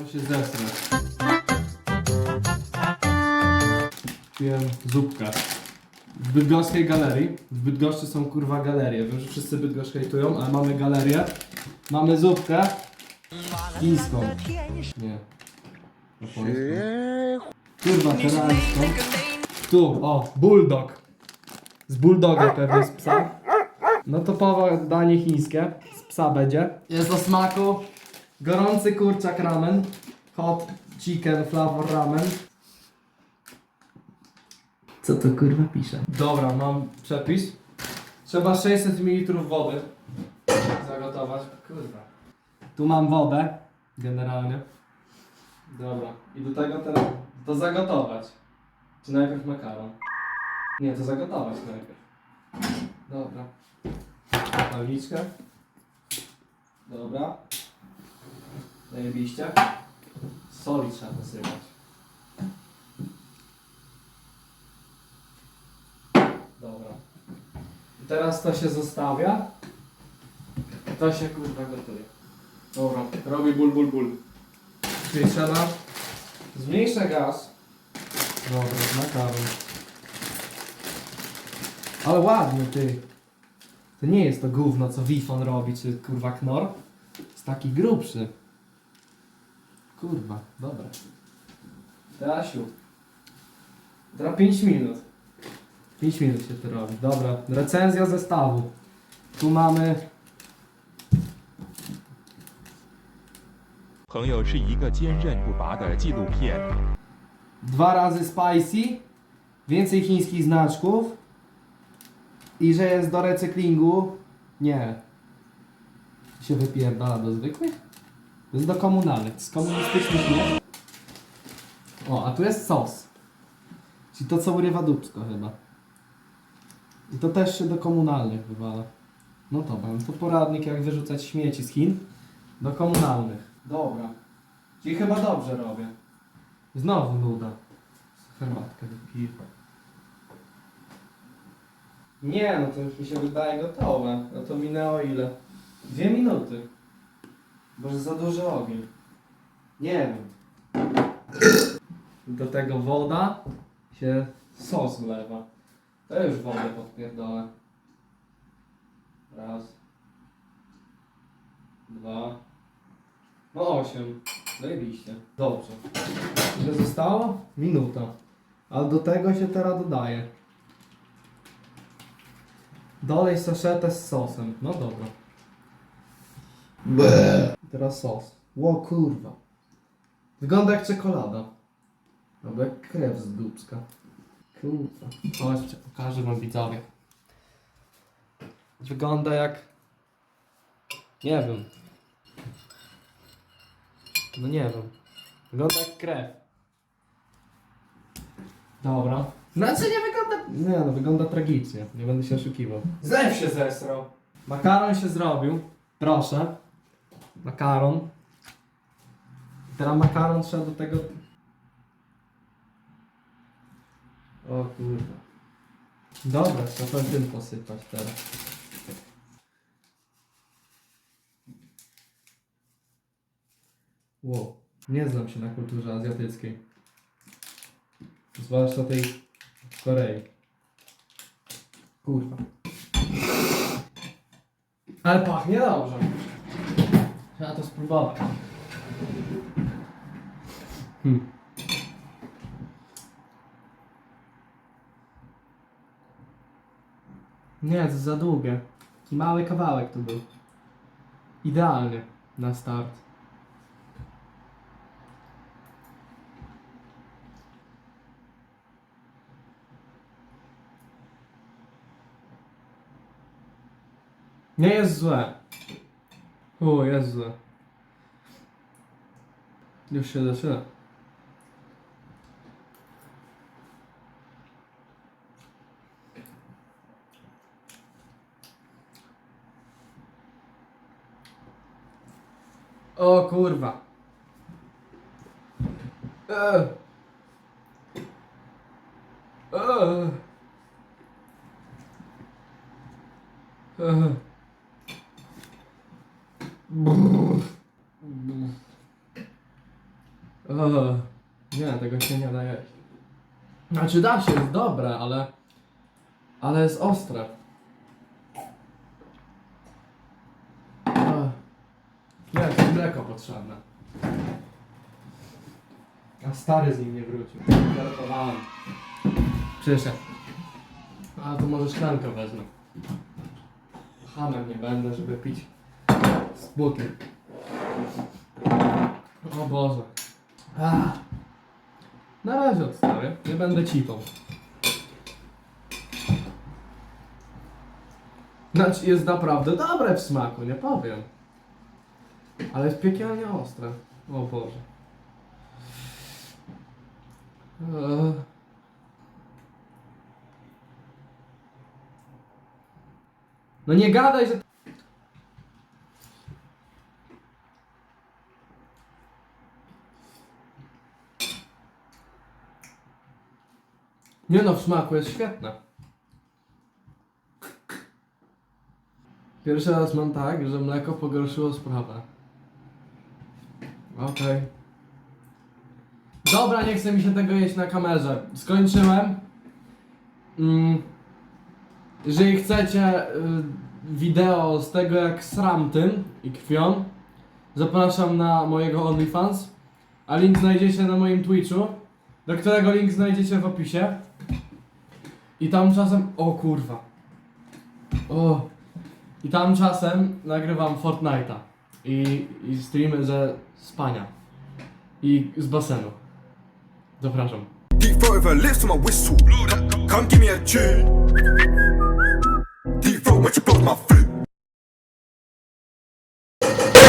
No się zesnę. Piłem zupkę. W bydgoskiej galerii. W Bydgoszczy są kurwa galerie. Wiem, że wszyscy Bydgoszcz hejtują, ale mamy galerię. Mamy zupkę. Chińską. Nie. Japońską. Kurwa, koreańską. Tu, o, bulldog. Z bulldogiem pewnie z psa. No topowe danie chińskie. Z psa będzie. Jest do smaku. Gorący kurczak ramen. Hot chicken flavor ramen. Co to kurwa pisze? Dobra, mam przepis. Trzeba 600 ml wody zagotować. Kurwa. Tu mam wodę, generalnie. Dobra. I do tego teraz to zagotować. Czy najpierw makaron? Nie, to zagotować najpierw. Dobra. Paliczkę. Dobra. Zajebiście. Soli trzeba posypać. Dobra. I teraz to się zostawia. To się kurwa gotuje. Dobra, robi ból, ból, ból. Czyli trzeba zmniejsza gaz. Dobra, makaron. Ale ładny ty. To nie jest to gówno, co Wifon robi, czy kurwa Knor. Jest taki grubszy. Kurwa, dobra. Terasiu. Teraz 5 minut. 5 minut się to robi. Dobra, recenzja zestawu. Tu mamy 朋友是一个坚韧不拔的纪录片。 dwa razy spicy, więcej chińskich znaczków i że jest do recyklingu. Nie. Się wypierdala do zwykłych? To jest do komunalnych. Z komunistycznych nie. O, a tu jest sos. Czyli to co urywa dupsko chyba. I to też się do komunalnych wywala. No to mam to poradnik jak wyrzucać śmieci z Chin do komunalnych. Dobra. Czyli chyba dobrze robię. Znowu nuda. Herbatkę wypiję. Nie, no to już mi się wydaje gotowe. No to minęło ile? Dwie minuty. Bo za duży ogień. Nie wiem. Do tego woda się sos wlewa. To już wodę podpierdolę. Raz. Dwa. No osiem. Zajebiście. Dobrze. Ile zostało? Minuta. A do tego się teraz dodaje. Dolej saszetę z sosem. No dobra. Teraz sos. Ło kurwa. Wygląda jak czekolada. Albo jak krew z dubska. Kurwa. Chodźcie, pokażę wam widzowie. Wygląda jak... Nie wiem. No nie wiem. Wygląda jak krew. Dobra. Znaczy nie wygląda... Nie no, wygląda tragicznie. Nie będę się oszukiwał. Zlew się zesrał. Makaron się zrobił. Proszę. Makaron. Teraz makaron trzeba do tego... O kurwa. Dobra, trzeba tym posypać teraz. Wow, nie znam się na kulturze azjatyckiej. Zwłaszcza tej Korei. Kurwa. Ale pachnie dobrze. Trzeba to spróbować. Hmm. Nie, to za długie. Taki mały kawałek tu był. Idealny na start. Nie jest złe. O, złe. Już się zaczyna. Eee, nie, tego się nie daje. Znaczy da się, jest dobre, ale... Ale jest ostre. Nie, jest mleko potrzebne. A stary z nim nie wrócił. Żartowałem. Krzysiek. A to może szklankę wezmę. Hamem nie będę, żeby pić buty. O Boże. Ach. Na razie odstawię. Nie będę cipał. Znaczy jest naprawdę dobre w smaku, nie powiem. Ale jest piekielnie ostre. O Boże. No nie gadaj, że... Nie no, w smaku jest świetne. Pierwszy raz mam tak, że mleko pogorszyło sprawę. Okej. Dobra, nie chce mi się tego jeść na kamerze. Skończyłem. Mm. Jeżeli chcecie y, wideo z tego jak sram tym i krwią, zapraszam na mojego OnlyFans, a link znajdziecie na moim Twitchu, do którego link znajdziecie w opisie. I tam czasem... O kurwa. O. I tam czasem nagrywam Fortnite'a. I, I streamy ze spania. I z basenu. Zapraszam. Deep throat my. Come, give me a tune.